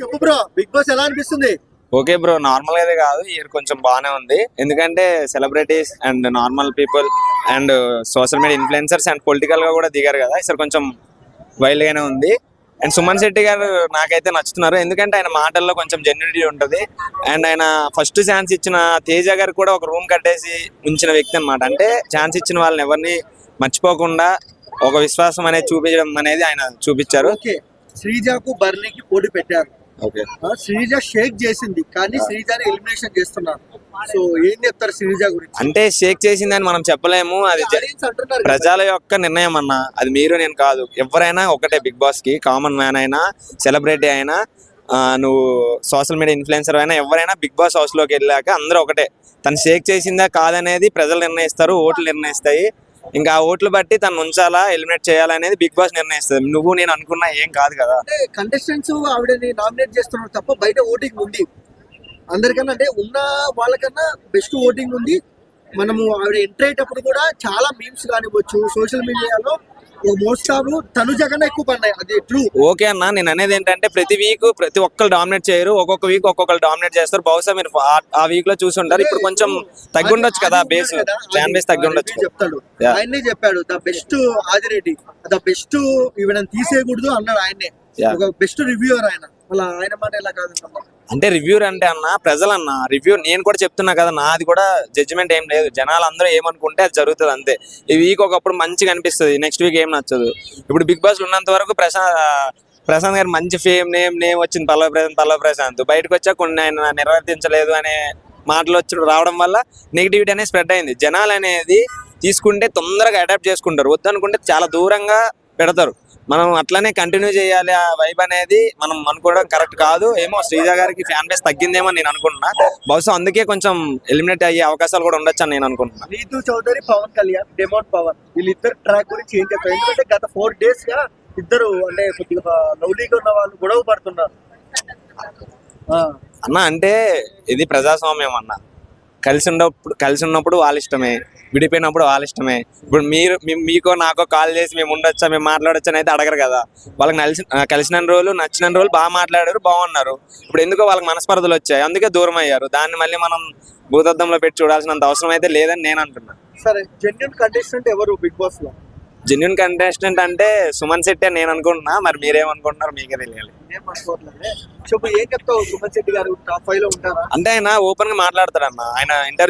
చెప్పు bro big boss ఎలా అనిపిస్తుంది? ఓకే బ్రో నార్మల్ అయితే కాదు ఇయర్ కొంచెం బాగానే ఉంది. ఎందుకంటే celebrities and normal people and social media influencers and పొలిటికల్గా కూడా దిగారు కదా. ఈసారి కొంచెం వైల్డ్ గానే ఉంది. అండ్ సుమన్ శెట్టి గారు నాకైతే నచ్చుతున్నారు. ఎందుకంటే ఆయన మాటల్లో కొంచెం జెన్యునిటీ ఉంటుంది. అండ్ ఆయన ఫస్ట్ ఛాన్స్ ఇచ్చిన తేజ గారు కూడా ఒక రూమ్ కట్టేసి ఉంచిన వ్యక్తి అనమాట అంటే ఛాన్స్ ఇచ్చిన వాళ్ళని ఎవరిని మర్చిపోకుండా ఒక విశ్వాసం అనేది చూపించడం అనేది ఆయన చూపించారు. శ్రీజాకు బర్నీకి పోటీ పెట్టారు. శ్రీజ షేక్ చేసింది కానీ శ్రీజాని ఎలిమినేషన్ చేస్తున్నారు. సో ఏం చెప్తారు శ్రీజ గురించి? అంటే షేక్ చేసిందని మనం చెప్పలేము అది. ప్రజల యొక్క నిర్ణయం అన్న అది మీరు నేను కాదు. ఎవరైనా ఒకటే బిగ్ బాస్కి కామన్ మ్యాన్ అయినా సెలబ్రిటీ అయినా నువ్వు సోషల్ మీడియా ఇన్ఫ్లుయెన్సర్ అయినా ఎవరైనా బిగ్ బాస్ హౌస్లోకి వెళ్ళాక అందరూ ఒకటే. తను షేక్ చేసిందా కాదనేది ప్రజలు నిర్ణయిస్తారు ఓట్లు నిర్ణయిస్తాయి. ఇంకా ఓట్లు బట్టి తను ఉంచాలా ఎలిమినేట్ చేయాలనేది బిగ్ బాస్ నిర్ణయిస్తుంది. నువ్వు నేను అనుకున్నా ఏం కాదు కదా. అంటే కంటెస్టెంట్స్ ఆవిడని నామినేట్ చేస్తున్నారు తప్ప బయట ఓటింగ్ ఉంది. అందరికన్నా అంటే ఉన్న వాళ్ళకన్నా బెస్ట్ ఓటింగ్ ఉంది. మనము ఆవిడ ఎంటర్ అయ్యేటప్పుడు కూడా చాలా మీమ్స్ కానివ్వచ్చు సోషల్ మీడియాలో తనుజ కన్నా ఎక్కువ పడినాయి అది ట్రూ ఓకే అన్న నేను అనేది ఏంటంటే ప్రతి వీక్ ప్రతి ఒక్కరు డామినేట్ చేయరు. ఒక్కొక్క వీక్ ఒక్కొక్కరు డామినేట్ చేస్తారు. బహుశా మీరు ఆ- ఆ వీక్లో చూసి ఉంటారు. ఇప్పుడు కొంచెం తగ్గి ఉండొచ్చు కదా బేస్ ఫ్యాన్ బేస్ తగ్గి ఉండొచ్చు చెప్తాడు. Yeah. ఆయనే చెప్పాడు the best Adireddy the best ఈవిడని తీసేయకూడదు అన్నాడు ఆయనే Yeah. ఒక బెస్ట్ రివ్యూవర్ ఆయన. అలా ఆయన మాట ఎలా కాదు అంటే రివ్యూ అంటే అన్న ప్రజలన్న రివ్యూ నేను కూడా చెప్తున్నా కదా నాది కూడా జడ్జిమెంట్ ఏం లేదు. జనాలు అందరూ ఏమనుకుంటే అది జరుగుతుంది అంతే. ఈ వీక్ ఒకప్పుడు మంచిగా అనిపిస్తుంది నెక్స్ట్ వీక్ ఏం నచ్చదు. ఇప్పుడు బిగ్ బాస్ ఉన్నంత వరకు ప్రశాంత్ ప్రశాంత్ గారు మంచి ఫేమ్ నేమ్ నేమ్ వచ్చింది పల్లవ ప్రశాంత్ పల్లవ ప్రశాంత్. బయటకు వచ్చా కొన్ని ఆయన నిర్వర్తించలేదు అనే మాటలు వచ్చి రావడం వల్ల నెగిటివిటీ అనేది స్ప్రెడ్ అయింది. జనాలు అనేది తీసుకుంటే తొందరగా అడాప్ట్ చేసుకుంటారు. వద్దనుకుంటే చాలా దూరంగా పెడతారు. మనం అట్లనే కంటిన్యూ చేయాలి. ఆ వైబ్ అనేది మనం అనుకోవడం కరెక్ట్ కాదు. ఏమో శ్రీజ గారికి ఫ్యాన్ బేస్ తగ్గిందేమో నేను అనుకుంటున్నా. బహుశా అందుకే కొంచెం ఎలిమినేట్ అయ్యే అవకాశాలు కూడా ఉండొచ్చు అని నేను అనుకుంటున్నా. నీతు చౌదరి పవన్ కళ్యాణ్ డెమోన్ పవన్ వీళ్ళిద్దరు ట్రాక్ గురించి ఏం చెప్పారు? ఎందుకంటే గత ఫోర్ డేస్గా ఇద్దరు అంటే కొద్దిగా లవ్లీగా ఉన్న వాళ్ళు గొడవ పడుతున్నారు. అన్న అంటే ఇది ప్రజాస్వామ్యం అన్న. కలిసి ఉన్నప్పుడు కలిసి ఉన్నప్పుడు వాళ్ళ ఇష్టమే. విడిపోయినప్పుడు వాళ్ళ ఇష్టమే. ఇప్పుడు మీరు మీకు మీకో నాకో కాల్ చేసి మేము ఉండొచ్చా మేము మాట్లాడొచ్చా అని అయితే అడగరు కదా. వాళ్ళకి నలిసి కలిసిన రోజులు నచ్చిన రోజులు బాగా మాట్లాడారు బాగున్నారు. ఇప్పుడు ఎందుకో వాళ్ళకి మనస్పర్ధలు వచ్చాయి. అందుకే దూరం అయ్యారు. దాన్ని మళ్ళీ మనం భూతద్దంలో పెట్టి చూడాల్సినంత అవసరం అయితే లేదని నేను అంటున్నాను సరే జెన్యున్ కంటెస్టెంట్ ఎవరు? బిగ్ బాస్లో జెన్యున్ కంటెస్టెంట్ అంటే సుమన్ శెట్టి నేను అనుకుంటున్నా. మరి మీరేమనుకుంటున్నారు? మీకే తెలియాలి. అంటే ఆయన ఓపెన్గా మాట్లాడతాడు అన్న ఆయన ఇంటర్వ్యూస్